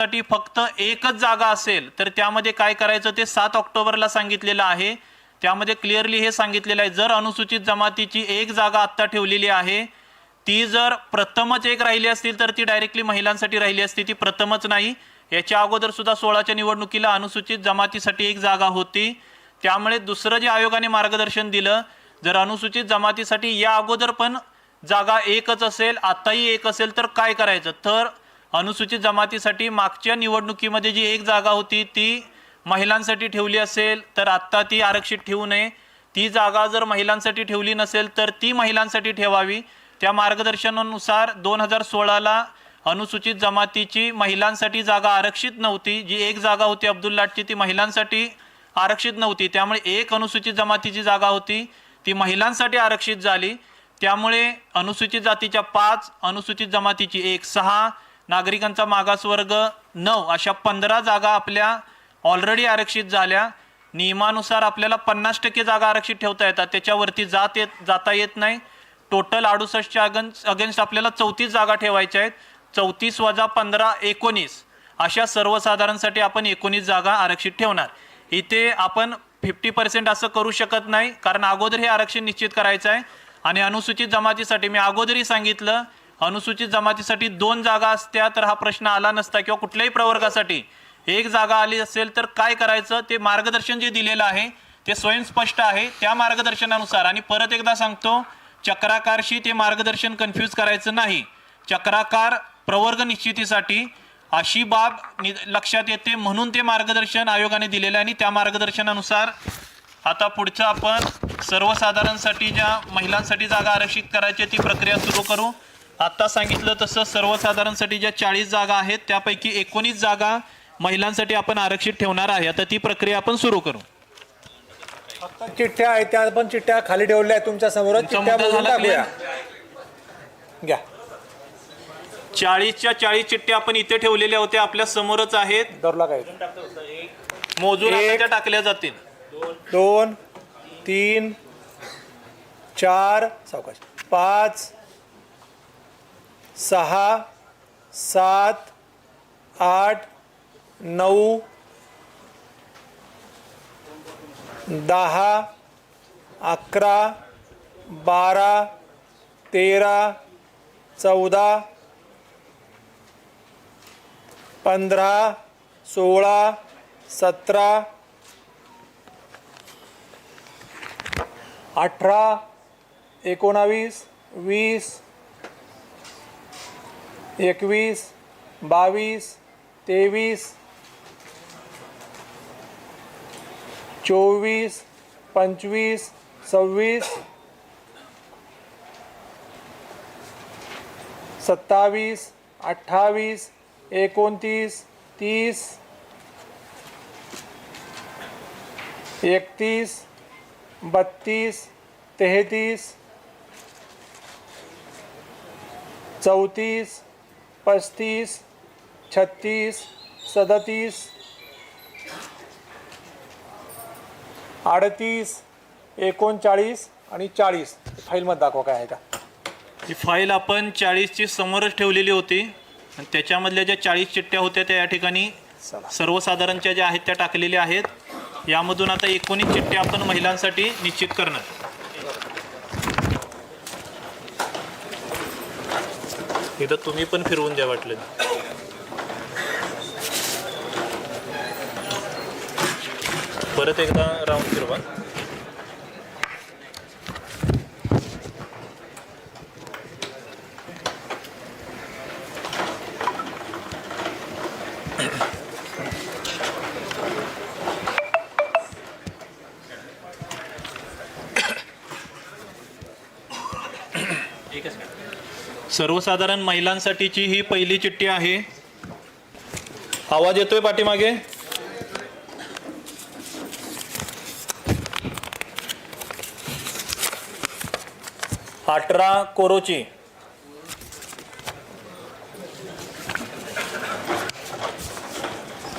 साठी फक्त एकच जागा असेल तर त्यामध्ये काय करायचं ते सात ऑक्टोबरला सांगितलेलं आहे. त्यामध्ये क्लिअरली हे सांगितलेलं आहे जर अनुसूचित जमातीची एक जागा आत्ता ठेवलेली आहे ती जर प्रथमच एक राहिली असतील तर ती डायरेक्टली महिलांसाठी राहिली असती ती प्रथमच नाही. याच्या अगोदर सुद्धा सोळाच्या निवडणुकीला अनुसूचित जमातीसाठी एक जागा होती. त्यामुळे दुसरं जे आयोगाने मार्गदर्शन दिलं जर अनुसूचित जमातीसाठी या अगोदर पण जागा एकच असेल आताही एक असेल तर काय करायचं? तर अनुसूचित जमातीसाठी मागच्या निवडणुकीमध्ये जी एक जागा होती ती महिलांसाठी ठेवली असेल तर आत्ता ती आरक्षित ठेवू नये. ती जागा जर महिलांसाठी ठेवली नसेल तर ती महिलांसाठी ठेवावी. त्या मार्गदर्शनानुसार दोन हजार सोळाला अनुसूचित जमातीची महिलांसाठी जागा आरक्षित नव्हती. जी एक जागा होती अब्दुल लाटची ती महिलांसाठी आरक्षित नव्हती. त्यामुळे एक अनुसूचित जमातीची जागा होती. ती महिलांसाठी आरक्षित झाली. त्यामुळे अनुसूचित जातीच्या पाच अनुसूचित जमातीची एक सहा नागरिकांचा मागासवर्ग नऊ अशा पंधरा जागा आपल्या ऑलरेडी आरक्षित झाल्या. नियमानुसार आपल्याला पन्नास टक्के जागा आरक्षित ठेवता येतात. त्याच्यावरती जात येत जाता येत नाही. टोटल अडुसष्टच्या अगेन्स्ट अगेन्स्ट आपल्याला चौतीस जागा ठेवायच्या आहेत. चौतीस वजा पंधरा एकोणीस. अशा सर्वसाधारणसाठी आपण एकोणीस जागा आरक्षित ठेवणार. इथे आपण फिफ्टी पर्सेंट असं करू शकत नाही कारण अगोदर हे आरक्षण निश्चित करायचं आहे. आणि अनुसूचित जमातीसाठी मी अगोदरही सांगितलं अनुसूचित जमातीसाठी दोन जागा असत्या तर हा प्रश्न आला नसता किंवा कुठल्याही प्रवर्गासाठी. एक जागा आली असेल तर काय करायचं? ते मार्गदर्शन जे दिलेलं आहे ते स्वयंस्पष्ट आहे. त्या मार्गदर्शनानुसार आणि परत एकदा सांगतो चक्राकारशी ते मार्गदर्शन कन्फ्यूज करायचं नाही. चक्राकार प्रवर्ग निश्चितीसाठी अशी बाब नि लक्षात येते म्हणून ते मार्गदर्शन आयोगाने दिलेलं आहे आणि त्या मार्गदर्शनानुसार आता पुढचं आपण सर्वसाधारणसाठी ज्या महिलांसाठी जागा आरक्षित करायची आहे ती प्रक्रिया सुरू करू. आत्ता सांगितलं तसं सर्वसाधारणसाठी ज्या चाळीस जागा आहेत त्यापैकी एकोणीस जागा महिलांसाठी आपण आरक्षित ठेवणार आहे. आता ती प्रक्रिया आपण सुरू करू. चिठ्ठ्या आहेत त्या पण चिठ्ठ्या खाली ठेवल्या आहेत तुमच्यासमोर. तुमचा चिठ्ठ्या मुद्दा बघून झाला टाकूया. घ्या. चाळीसच्या चाळीस चिठ्ठ्या आपण इथे ठेवलेल्या होत्या आपल्या समोरच आहेत. दरला काय मोजून आता एक. त्या टाकल्या जातील. दोन तीन चार सावकाश. पाच सहा सात आठ नऊ दहा अकरा बारा तेरा चौदा पंधरा सोळा सतरा अठरा एकोणावीस वीस एकवीस बावीस तेवीस चोवीस पंचवीस सव्वीस सत्तावीस अठ्ठावीस एकोणतीस तीस एकतीस बत्तीस तेहतीस चौतीस पस्तीस छत्तीस सदतीस अडतीस एकोणचाळीस आणि चाळीस. फाईलमध्ये दाखवा काय आहे का? ही फाईल आपण चाळीसची समोरच ठेवलेली होती. आणि त्याच्यामधल्या ज्या चाळीस चिठ्ठ्या होत्या त्या या ठिकाणी सर्वसाधारणच्या ज्या आहेत त्या टाकलेल्या आहेत. यामधून आता एकोणीस चिठ्ठ्या आपण महिलांसाठी निश्चित करणार. इथं तुम्ही पण फिरवून द्या वाटलं परत एकदा राऊंड फिरवा. सर्वसाधारण महिलांसाठीची ही पहिली चिठ्ठी आहे. आवाज येतोय पाठीमागे? अठरा कोरोची.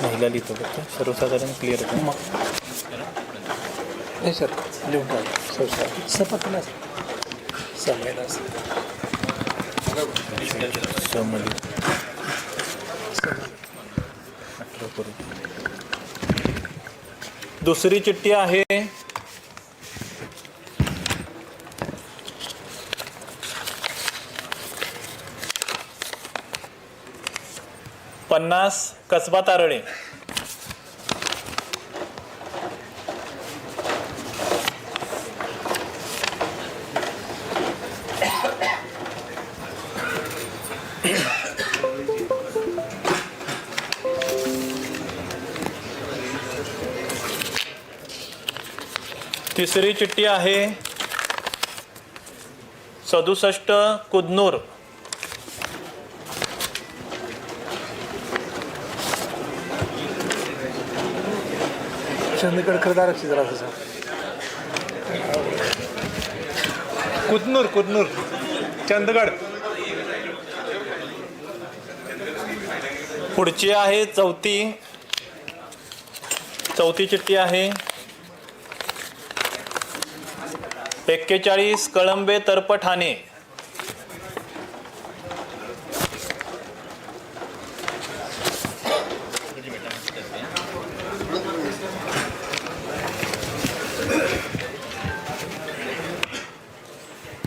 महिला लिहितो फक्त. सर्वसाधारण क्लिअर होतं. नाही सर. लिहून टाका. सर. दुसरी चिठ्ठी आहे. पन्नास कसबा तारळे. तिसरी चिठ्ठी आहे सदुसष्ट कुदनूर. चंदगड जरा कुदनूर कुदनूर. चंदगड. पुढची आहे चौथी. चौथी चिठ्ठी आहे. एक्केचाळीस कळंबे तर्प ठाणे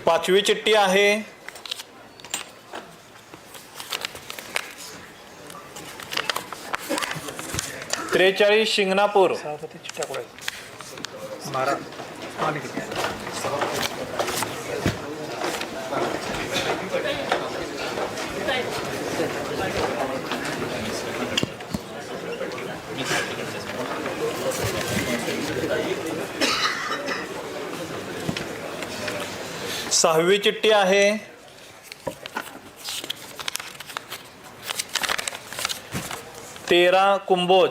पाचवी चिठ्ठी आहे. त्रेचाळीस शिंगणापूर. सहा ते चिट्ट्या पडायचं बारा आणि किती सहावी चिठ्ठी आहे. तेरा कुंभोज.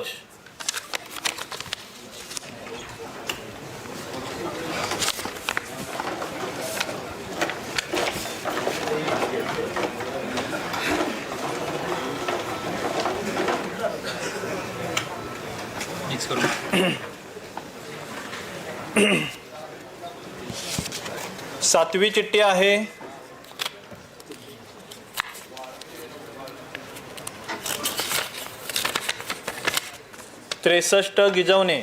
सातवी चिठ्ठी आहे. त्रेसष्ट गिजवणे.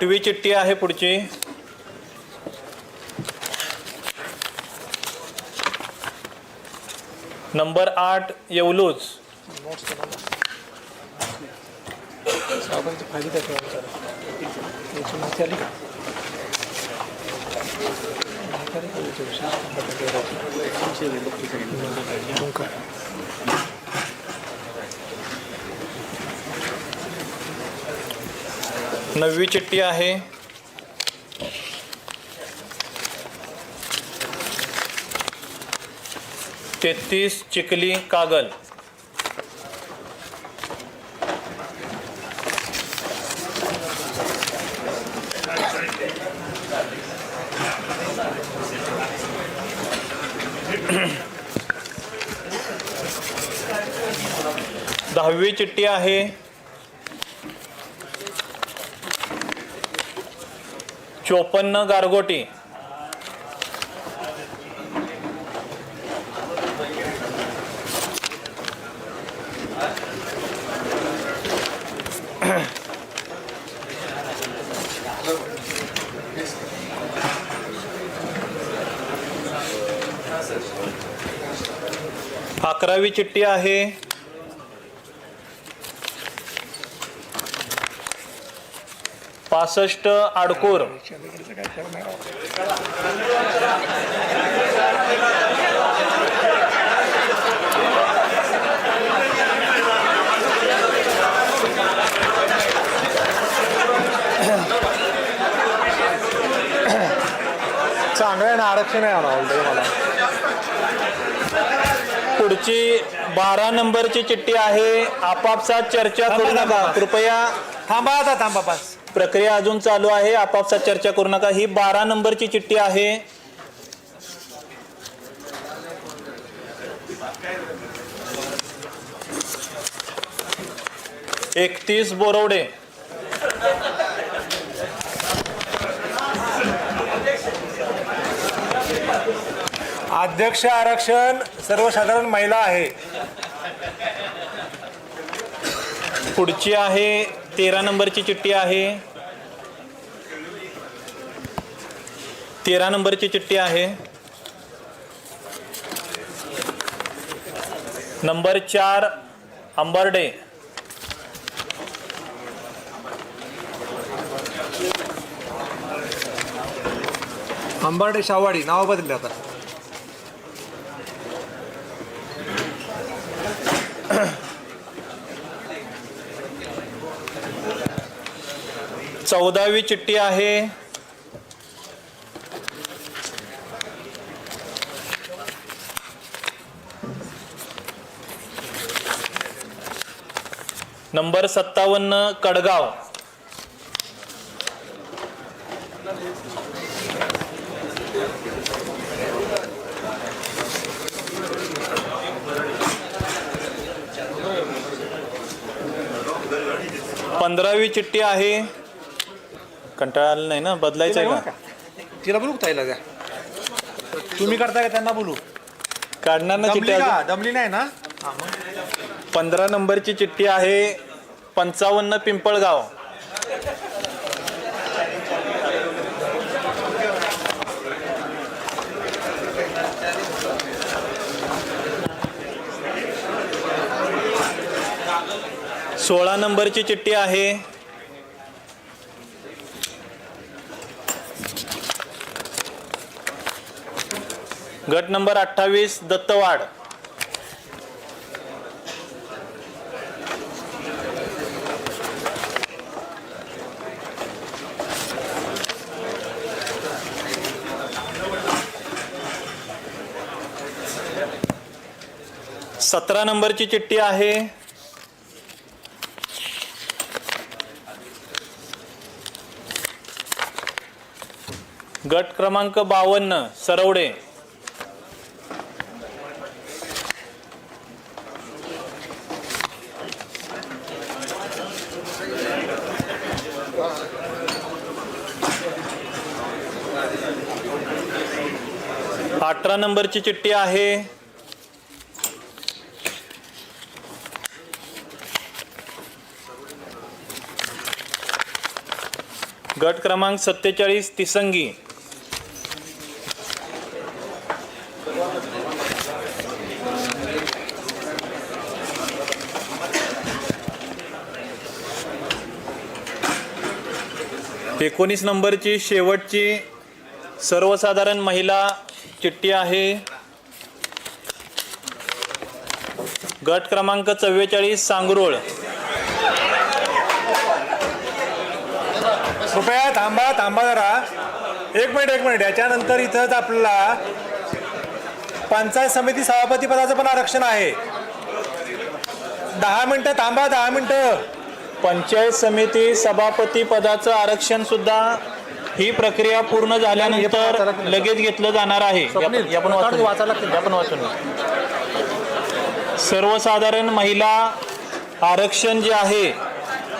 आठवी चिठ्ठी आहे पुढची. नंबर आठ येवलूज. नववी चिठ्ठी आहे. तेहतीस चिखली कागल. दहावी चिठ्ठी आहे. चोपन्न गारगोटी. अकरावी चिठ्ठी आहे. पासष्ट आडकोर. चांगलं आहे ना आरक्षण आहे मला ऑलरेडी मला पुढची बारा नंबरची चिठ्ठी आहे. आपापसात चर्चा करू नका. कृपया थांबा आता थांबा पास प्रक्रिया अजून चालू आहे. आपापसात चर्चा करू नका. ही बारा नंबरची चिठ्ठी आहे. एकतीस बोरवडे. अध्यक्ष आरक्षण सर्वसाधारण महिला आहे. पुढची आहे. तेरा नंबरची चिठ्ठी आहे. तेरा नंबरची चिठ्ठी आहे. नंबर चार अंबर्डे. अंबर्डे शावाडी नाव बदलले आता. चौदावी चिठ्ठी आहे. नंबर सत्तावन्न कडगाव. पंधरावी चिठ्ठी आहे. कंटाळा आला नाही ना? बदलायचं आहे का? तिला बोलू का ताईला द्या तुम्ही करता का त्यांना बोलू? काढणार ना दमली चिठ्ठी का? दमली नाही ना? पंधरा नंबरची चिठ्ठी आहे पंचावन्न पिंपळगाव. सोळा नंबरची चिठ्ठी आहे. गट नंबर अठ्ठावीस दत्तवाड. सतरा नंबरची चिठ्ठी आहे. गट क्रमांक बावन्न सरवडे. अठरा नंबरची चिठ्ठी आहे. गट क्रमांक सत्तेचाळीस तिसंगी. एकोणीस नंबरची शेवटची सर्वसाधारण महिला चिठ्ठी आहे. गट क्रमांक चव्वेचाळीस सांगरोळ. कृपया थांबा थांबा जरा. एक मिनिट एक मिनिट. याच्यानंतर इथंच आपल्याला पंचायत समिती सभापती पदाचं पण आरक्षण आहे. दहा मिनिटं थांबा दहा मिनिटं. पंचायत समिती सभापती पदाचं आरक्षण सुद्धा ही प्रक्रिया पूर्ण झाल्यानंतर लगेच घेतलं जाणार आहे. सर्वसाधारण महिला आरक्षण जे आहे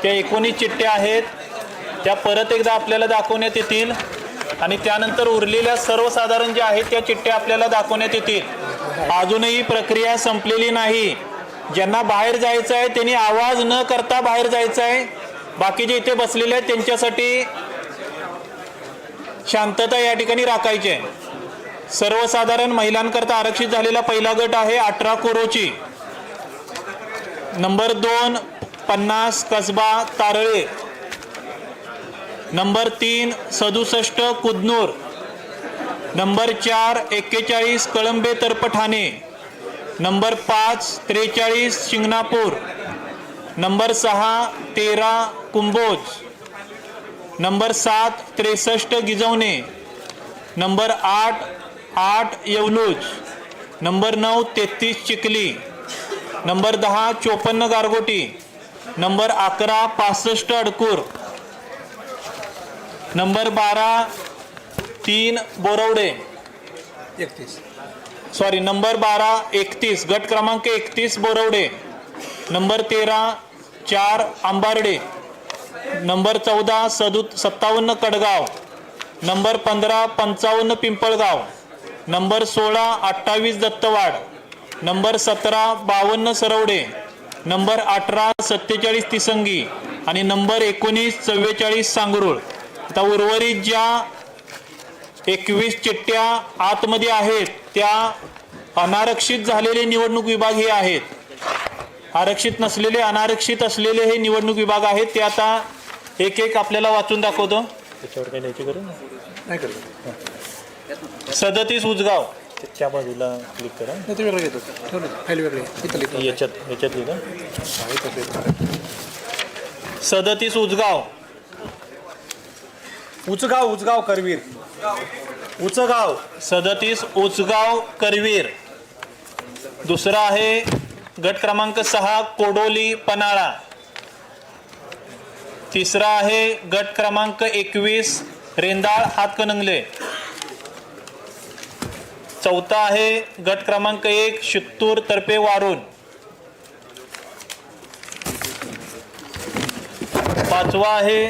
त्या एकोणीस चिठ्ठ्या आहेत. त्या परत एकदा आपल्याला दाखवण्यात येतील. आणि त्यानंतर उरलेल्या सर्वसाधारण ज्या आहेत त्या चिठ्ठ्या आपल्याला दाखवण्यात येतील. अजूनही प्रक्रिया संपलेली नाही. ज्यांना बाहेर जायचं आहे त्यांनी आवाज न करता बाहेर जायचं आहे. बाकीचे इथे बसलेले आहेत त्यांच्यासाठी शांतता या ठिकाणी राखायची आहे. सर्वसाधारण महिलांकरता आरक्षित झालेला पहिला गट आहे अठरा कोरोची. नंबर दोन पन्नास कसबा तारळे. नंबर तीन सदुसष्ट कुदनूर. नंबर चार एक्केचाळीस कळंबे तर्पठाणे. नंबर पाच त्रेचाळीस शिंगणापूर. नंबर सहा तेरा कुंभोज. नंबर सात त्रेसष्ट गिजवणे. नंबर आठ आठ येवलूज. नंबर नऊ तेहतीस चिखली. नंबर दहा चोपन्न गारगोटी. नंबर अकरा पासष्ट अडकूर. नंबर बारा तीन बोरवडे. एकतीस. सॉरी नंबर बारा एकतीस. गट क्रमांक एकतीस बोरवडे. नंबर तेरा चार आंबार्डे नंबर चौदा सदु सत्तावन्न कडगाव. नंबर पंधरा पंचावन्न पिंपळगाव. नंबर सोळा अठ्ठावीस दत्तवाड. नंबर सतरा बावन्न सरवडे. नंबर अठरा सत्तेचाळीस तिसंगी. आणि नंबर एकोणीस चव्वेचाळीस सांगरुळ. आता उर्वरित ज्या एकवीस चिठ्ठ्या आतमध्ये आहेत त्या अनारक्षित झालेले निवडणूक विभाग हे आहेत. आरक्षित नसलेले अनारक्षित असलेले हे निवडणूक विभाग आहेत ते आता एक एक आपल्याला वाचून दाखवतो. त्याच्यावर काही लिहायची गरज नाही. करत. सदतीस उजगाव. त्या बाजूला क्लिक करा. नाही ते वेगळं घेतो. ठेवलं फाईल वेगळी आहे. इथं लिहितो. याच्यात याच्यात लिहा इथं लिहितो. सदतीस उजगाव. उचगाव उचगाव करवीर. उचगाव सदतीस उचगाव करवीर. दुसरा आहे गट क्रमांक सहा कोडोली पनाळा तिसरा आहे गट क्रमांक एकवीस रेंदाळ हातकणंगले. चौथा आहे गट क्रमांक एक शित्तूर तर्फे वारुण पाचवा आहे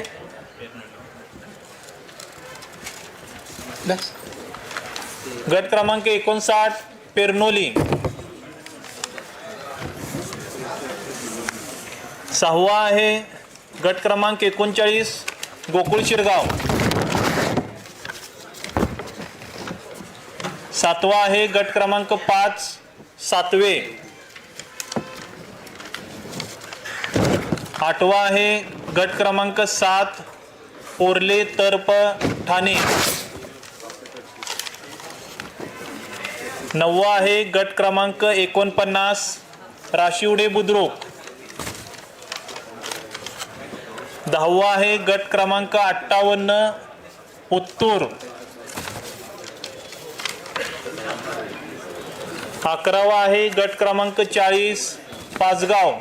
गट क्रमांक एकोणसाठ पेरनोली. सहावा आहे गट क्रमांक एकोणचाळीस गोकुळ शिरगाव. सातवा आहे गट क्रमांक पाच सातवे. आठवा आहे गट क्रमांक सात ओरले तर्प ठाणे. नववा आहे गट क्रमांक एकोणपन्नास राशिवडे बुद्रुक. दहावा आहे गट क्रमांक अठ्ठावन्न उत्तूर. अकरावा आहे गट क्रमांक चाळीस पाचगाव.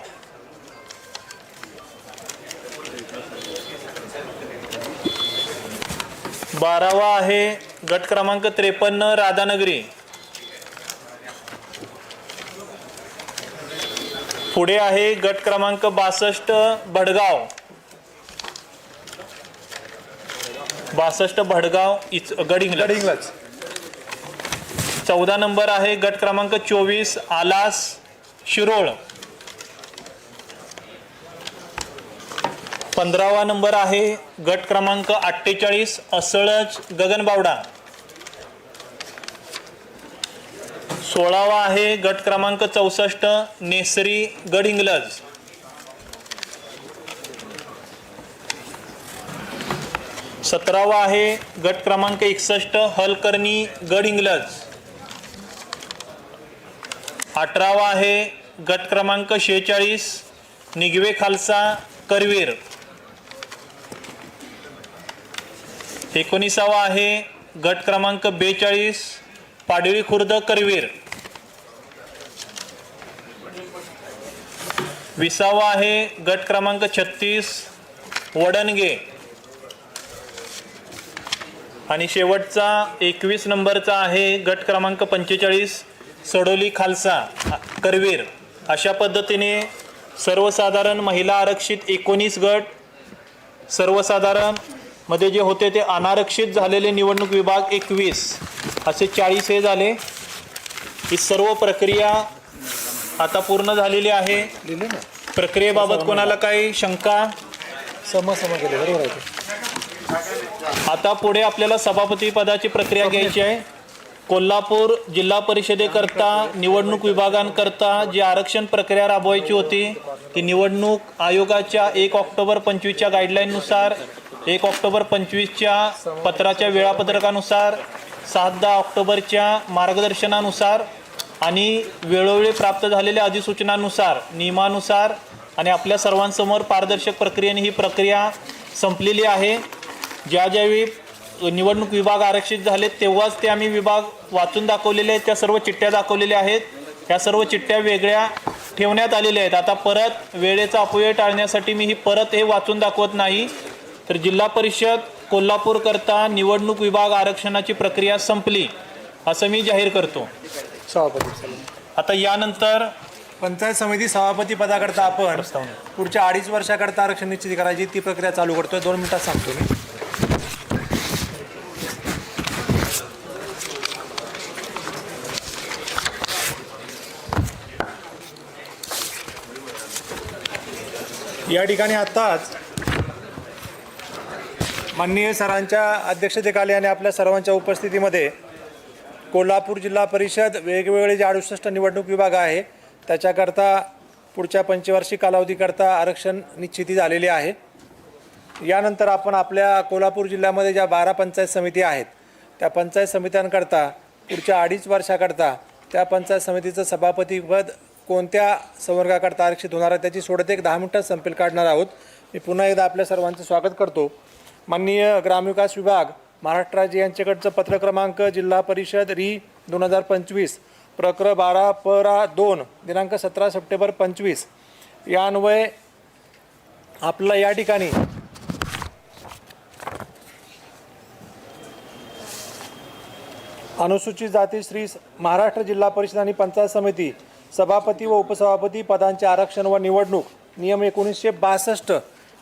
बारावा आहे गट क्रमांक त्रेपन्न राधानगरी. पुढे आहे गट क्रमांक बासष्ट भडगाव. बासष्ट भडगाव इच गडिंगलज गडिंगलज चौदा नंबर आहे गट क्रमांक चोवीस आलास शिरोळ. पंधरावा नंबर आहे गट क्रमांक अठ्ठेचाळीस असळज गगनबावडा. सोळावा आहे गट क्रमांक चौसष्ट नेसरी गडिंगलज. सतरावा आहे गट क्रमांक एकसष्ट हलकर्णी गडिंगलज अठरावा आहे गट क्रमांक शेहेचाळीस निगवे खालसा करवीर. एकोणीसावा आहे गट क्रमांक बेचाळीस पाडळी खुर्द करवीर. विसावा आहे गट क्रमांक छत्तीस वडणगे. आणि शेवटचा एकवीस नंबरचा आहे गट क्रमांक पंचेचाळीस सडोली खालसा करवीर. अशा पद्धतीने सर्वसाधारण महिला आरक्षित एकोणीस गट सर्वसाधारणमध्ये जे होते ते अनारक्षित झालेले निवडणूक विभाग एकवीस. असे चाळीस हे झाले. ही सर्व प्रक्रिया आता पूर्ण झालेली आहे. प्रक्रियेबाबत कोणाला काही शंका? सम सम केले बरोबर आहे. आता पुढे आपल्याला सभापती पदाची प्रक्रिया घ्यायची आहे. कोल्हापूर जिल्हा परिषदेकरता निवडणूक विभागांकरता जी आरक्षण प्रक्रिया राबवायची होती ती निवडणूक आयोगाच्या एक ऑक्टोबर पंचवीसच्या गाईडलाईननुसार एक ऑक्टोबर पंचवीसच्या पत्राच्या वेळापत्रकानुसार सात दहा ऑक्टोबरच्या मार्गदर्शनानुसार आणि वेळोवेळी प्राप्त झालेल्या अधिसूचनानुसार नियमानुसार आणि आपल्या सर्वांसमोर पारदर्शक प्रक्रियेने ही प्रक्रिया संपलेली आहे. ज्या ज्यावेळी निवडणूक विभाग आरक्षित झाले तेव्हाच ते आम्ही विभाग वाचून दाखवलेले आहेत. त्या सर्व चिठ्ठ्या दाखवलेल्या आहेत. त्या सर्व चिठ्ठ्या वेगळ्या ठेवण्यात आलेल्या आहेत. आता परत वेळेचा अपव्यय टाळण्यासाठी मी ही परत हे वाचून दाखवत नाही. तर जिल्हा परिषद कोल्हापूरकरता निवडणूक विभाग आरक्षणाची प्रक्रिया संपली असं मी जाहीर करतो. सभापती आता यानंतर पंचायत समिती सभापती पदाकरता आपण पुढच्या अडीच वर्षाकरता आरक्षण निश्चित करायची ती प्रक्रिया चालू करतोय. दोन मिनिटात सांगतो मी. या ठिकाणी आत्ताच माननीय सरांच्या अध्यक्षतेखाली आणि आपल्या सर्वांच्या उपस्थितीमध्ये कोल्हापूर जिल्हा परिषद वेगवेगळे जे अडुसष्ट निवडणूक विभाग आहे त्याच्याकरता पुढच्या पंचवार्षिक कालावधीकरता आरक्षण निश्चिती झालेली आहे. यानंतर आपण आपल्या कोल्हापूर जिल्ह्यामध्ये ज्या बारा पंचायत समिती आहेत त्या पंचायत समित्यांकरता पुढच्या अडीच वर्षाकरता त्या पंचायत समितीचं सभापतीपद कोणत्या संवर्गाकरता आरक्षित होणार आहे त्याची सोडत एक दहा मिनिटात संपेल काढणार आहोत. मी पुन्हा एकदा आपल्या सर्वांचं स्वागत करतो. माननीय ग्रामविकास विभाग महाराष्ट्र राज्य यांच्याकडचं पत्र क्रमांक जिल्हा परिषद री दोन हजार पंचवीस प्रकर बारा परा दोन दिनांक सतरा सप्टेंबर पंचवीस. यान्वये आपलं या ठिकाणी अनुसूचित जाती श्री महाराष्ट्र जिल्हा परिषद आणि पंचायत समिती सभापती व उपसभापती पदांचे आरक्षण व निवडणूक नियम एकोणीसशे बासष्ट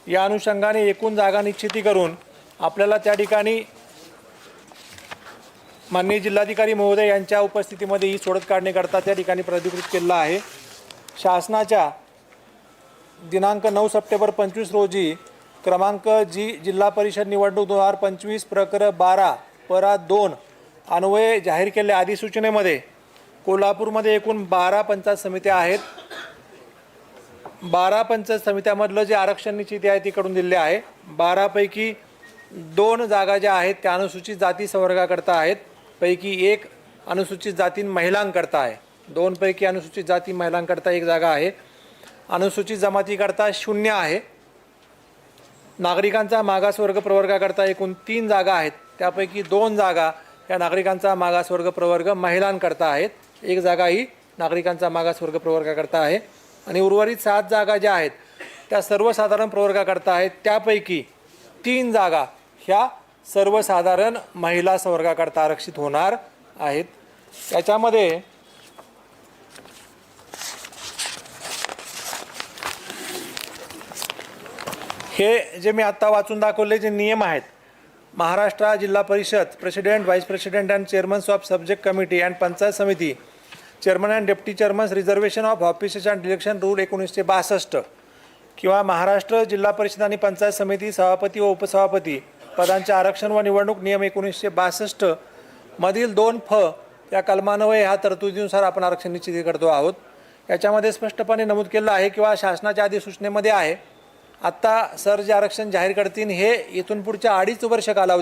या अनुषंगाने एकूण जागा निश्चिती करून आपल्याला त्या ठिकाणी माननीय जिल्हाधिकारी महोदय यांच्या उपस्थितीमध्ये ही सोडत काढण्याकरता त्या ठिकाणी प्राधिकृत केलेला आहे. शासनाच्या दिनांक नऊ सप्टेंबर पंचवीस रोजी क्रमांक जी जिल्हा परिषद निवडणूक दोन हजार पंचवीस प्रकर बारा परा दोन अन्वये जाहीर केलेल्या अधिसूचनेमध्ये कोल्हापूरमध्ये एकूण बारा पंचायत समित्या आहेत. बारा पंचायत समित्यामधलं जे आरक्षण निश्चिती आहे ती कडून दिलेली आहे. बारापैकी दोन जागा ज्या आहेत त्या अनुसूचित जाती संवर्गाकरता आहेत. पैकी एक अनुसूचित जाती महिलांकरता आहे. दोनपैकी अनुसूचित जाती महिलांकरता एक जागा आहे. अनुसूचित जमातीकरता शून्य आहे. नागरिकांचा मागासवर्ग प्रवर्गाकरता एकूण तीन जागा आहेत. त्यापैकी दोन जागा या नागरिकांचा मागासवर्ग प्रवर्ग महिलांकरता आहेत. एक जागा ही नागरिकांचा मागासवर्ग प्रवर्गाकरता आहे. आणि उर्वरित सात जागा ज्या आहेत त्या सर्वसाधारण प्रवर्गाकरता आहेत. त्यापैकी तीन जागा ह्या सर्वसाधारण महिला संवर्गाकरता आरक्षित होणार आहेत. त्याच्यामध्ये हे जे मी आत्ता वाचून दाखवले जे नियम आहेत Maharashtra Zilla Parishad president vice president and chairmen of subject committee and panchayat samiti chairman and deputy chairmen reservation of offices and election rule एकोणीसशे बासष्ट किंवा महाराष्ट्र जिल्हा परिषद आणि पंचायत समिती सभापती व उपसभापती पदांचे आरक्षण व निवडणूक नियम एकोणीसशे बासष्ट मधील दोन फ या कलमान्वये ह्या तरतुदीनुसार आपण आरक्षण निश्चिती करतो आहोत. याच्यामध्ये स्पष्टपणे नमूद केलं आहे किंवा शासनाच्या अधिसूचनेमध्ये आहे. आत्ता सर जे आरक्षण जाहीर करतील हे इथून पुढच्या अडीच वर्ष कालावधी